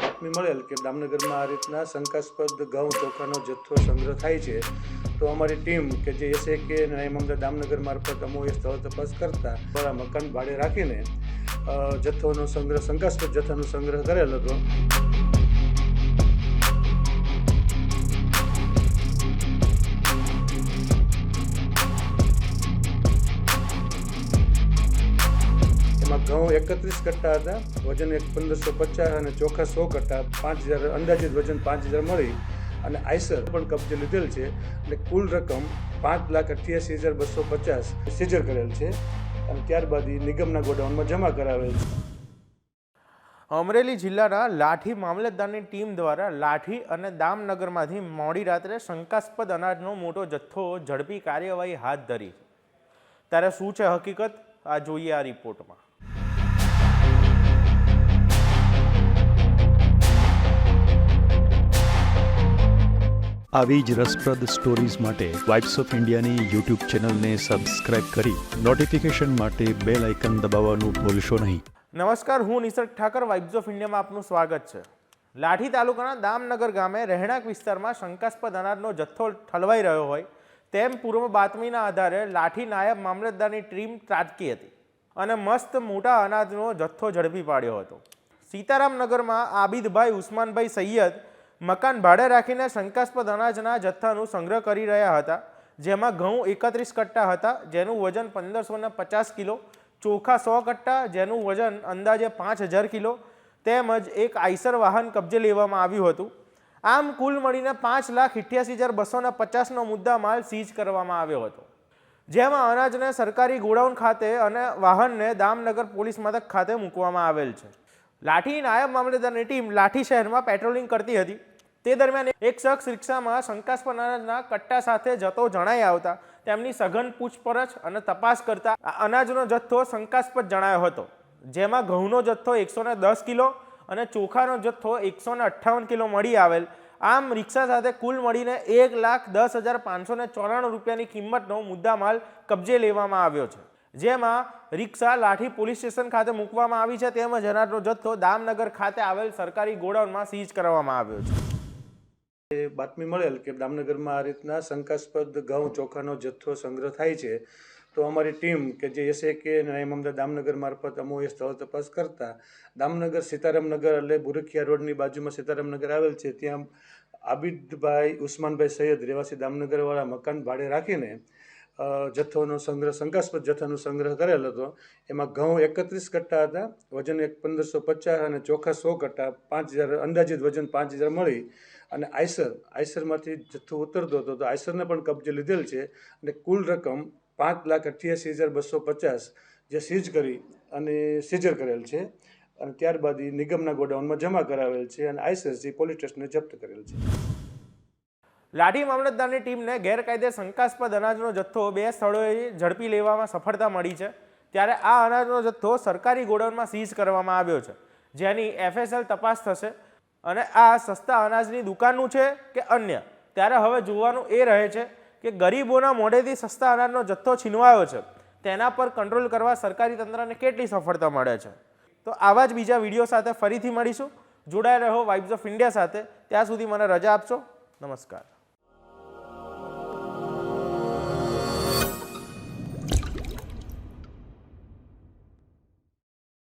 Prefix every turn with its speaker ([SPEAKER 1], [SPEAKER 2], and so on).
[SPEAKER 1] બાતમી મળેલ કે દામનગરમાં આ રીતના શંકાસ્પદ ઘઉં ચોખાનો જથ્થો સંગ્રહ થાય છે. તો અમારી ટીમ કે જે એસએ કે નાયબ અમદાવાદ દામનગર મારફત અમોએ સ્થળ તપાસ કરતા મારા મકાન ભાડે રાખીને જથ્થોનો સંગ્રહ, શંકાસ્પદ જથ્થાનો સંગ્રહ કરેલ હતો. ઘઉં એકત્રીસ કટ્ટા હતા વજન એક પંદરસો પચાસ અને ચોખા સો કટ્ટા પાંચ હજાર અંદાજિત વજન પાંચ હજાર મળી અને આઈસર પણ કબજે લીધેલ છે. એટલે કુલ રકમ પાંચ લાખ અઠ્યાસી હજાર બસો પચાસ સીઝર કરેલ છે અને ત્યારબાદ એ નિગમના ગોડાઉનમાં જમા કરાવેલ છે.
[SPEAKER 2] અમરેલી જિલ્લાના લાઠી મામલતદારની ટીમ દ્વારા લાઠી અને દામનગરમાંથી મોડી રાત્રે શંકાસ્પદ અનાજનો મોટો જથ્થો ઝડપી કાર્યવાહી હાથ ધરી. ત્યારે શું છે હકીકત? આ જોઈએ આ રિપોર્ટમાં.
[SPEAKER 3] આવી જ રસપ્રદ સ્ટોરીઝ માટે વાઇબ્સ ઓફ ઇન્ડિયાની યુટ્યુબ ચેનલને સબસ્ક્રાઇબ કરી નોટિફિકેશન માટે બેલ આઇકન દબાવવાનું ભૂલશો નહીં.
[SPEAKER 2] નમસ્કાર, હું નિસર્ગ ઠાકર વાઇબ્સ ઓફ ઇન્ડિયામાં આપનું સ્વાગત છે. લાઠી તાલુકાના દામનગર ગામે રહેણાંક વિસ્તારમાં શંકાસ્પદ અનાજનો જથ્થો ઠલવાઈ રહ્યો હોય તેમ પૂર્વ બાતમીના આધારે લાઠી નાયબ મામલતદારની ટીમ ત્રાટકી હતી અને મસ્ત મોટા અનાજનો જથ્થો ઝડપી પાડ્યો હતો. સીતારામનગરમાં આબિદભાઈ, ઉસ્માનભાઈ સૈયદ મકાન ભાડે રાખીને શંકાસ્પદ અનાજના જથ્થાનું સંગ્રહ કરી રહ્યા હતા, જેમાં ઘઉં એકત્રીસ કટ્ટા હતા, જેનું વજન પંદરસો ને પચાસ કિલો, ચોખા સો કટ્ટા, જેનું વજન અંદાજે પાંચ હજાર કિલો, તેમજ એક આઈસર વાહન કબજે લેવામાં આવ્યું હતું. આમ કુલ મળીને પાંચ લાખ અઠ્યાસી હજાર બસો ને પચાસનો મુદ્દા માલ સીઝ કરવામાં આવ્યો હતો. જેમાં અનાજને સરકારી ગોડાઉન ખાતે અને વાહનને દામનગર પોલીસ મથક ખાતે મૂકવામાં આવેલ છે. લાઠી નાયબ મામલતદારની ટીમ લાઠી શહેરમાં પેટ્રોલિંગ કરતી હતી. તે દરમિયાન એક શખ્સ રિક્ષામાં શંકાસ્પદ અનાજના કટ્ટા સાથે જતો જણાઈ આવતા તેમની સઘન પૂછપરછ અને તપાસ કરતા અનાજનો જથ્થો શંકાસ્પદ જણાયો હતો, જેમાં ઘઉંનો જથ્થો એકસો દસ કિલો અને ચોખાનો જથ્થો એકસો અઠ્ઠાવન કિલો મળી આવેલ. આમ રિક્ષા સાથે કુલ મળીને એક લાખ દસ હજાર પાંચસો ચોરાણું રૂપિયાની કિંમતનો મુદ્દામાલ કબજે લેવામાં આવ્યો છે. જેમાં રિક્ષા લાઠી પોલીસ સ્ટેશન ખાતે મૂકવામાં આવી છે. તેમજ અનાજનો જથ્થો દામનગર ખાતે આવેલ સરકારી ગોડાઉનમાં સીઝ કરવામાં આવ્યો છે.
[SPEAKER 1] એ બાતમી મળેલ કે દામનગરમાં આ રીતના શંકાસ્પદ ઘઉં ચોખાનો જથ્થો સંગ્રહ થાય છે, તો અમારી ટીમ કે જે એસએ કે નાયબ અમદાવાદ દામનગર મારફત અમો એ સ્થળ તપાસ કરતા દામનગર સીતારામનગર એટલે બુરખિયા રોડની બાજુમાં સીતારામનગર આવેલ છે. ત્યાં આબિદભાઈ ઉસ્માનભાઈ સૈયદ રહેવાસી દામનગરવાળા મકાન ભાડે રાખીને જથ્થોનો સંગ્રહ, શંકાસ્પદ જથ્થાનો સંગ્રહ કરેલ હતો. એમાં ઘઉં એકત્રીસ કટ્ટા હતા, વજન એક પંદરસો પચાસ અને ચોખા સો કટ્ટા, પાંચ હજાર, અંદાજિત વજન પાંચ હજાર મળી. અને આઈસર, આઈસરમાંથી જથ્થો ઉતરતો હતો, તો આઈસરને પણ કબજે લીધેલ છે. અને કુલ રકમ પાંચ લાખ અઠ્યાસી હજાર બસો પચાસ, જે સીઝ કરી અને સીઝર કરેલ છે. અને ત્યારબાદ નિગમના ગોડાઉનમાં જમા કરાવેલ છે અને આઈસર પોલીસ સ્ટેશને જપ્ત કરેલ છે.
[SPEAKER 2] લાઠી મામલતદારની ટીમને ગેરકાયદે શંકાસ્પદ અનાજનો જથ્થો બે સ્થળોએ ઝડપી લેવામાં સફળતા મળી છે. ત્યારે આ અનાજનો જથ્થો સરકારી ગોડાઉનમાં સીઝ કરવામાં આવ્યો છે. જેની એફએસએલ તપાસ થશે અને આ સસ્તા અનાજની દુકાનનું છે કે અન્ય? ત્યારે હવે જોવાનું એ રહે છે કે ગરીબોના મોઢેથી સસ્તા અનાજનો જથ્થો છીનવાયો છે. તેના પર કંટ્રોલ કરવા સરકારી તંત્રને કેટલી સફળતા મળે છે? તો આવા જ બીજા વીડિયો સાથે ફરીથી મળીશું. જોડાઈ રહો વાઇબ્સ ઓફ ઇન્ડિયા સાથે. ત્યાં સુધી મને રજા આપશો. નમસ્કાર.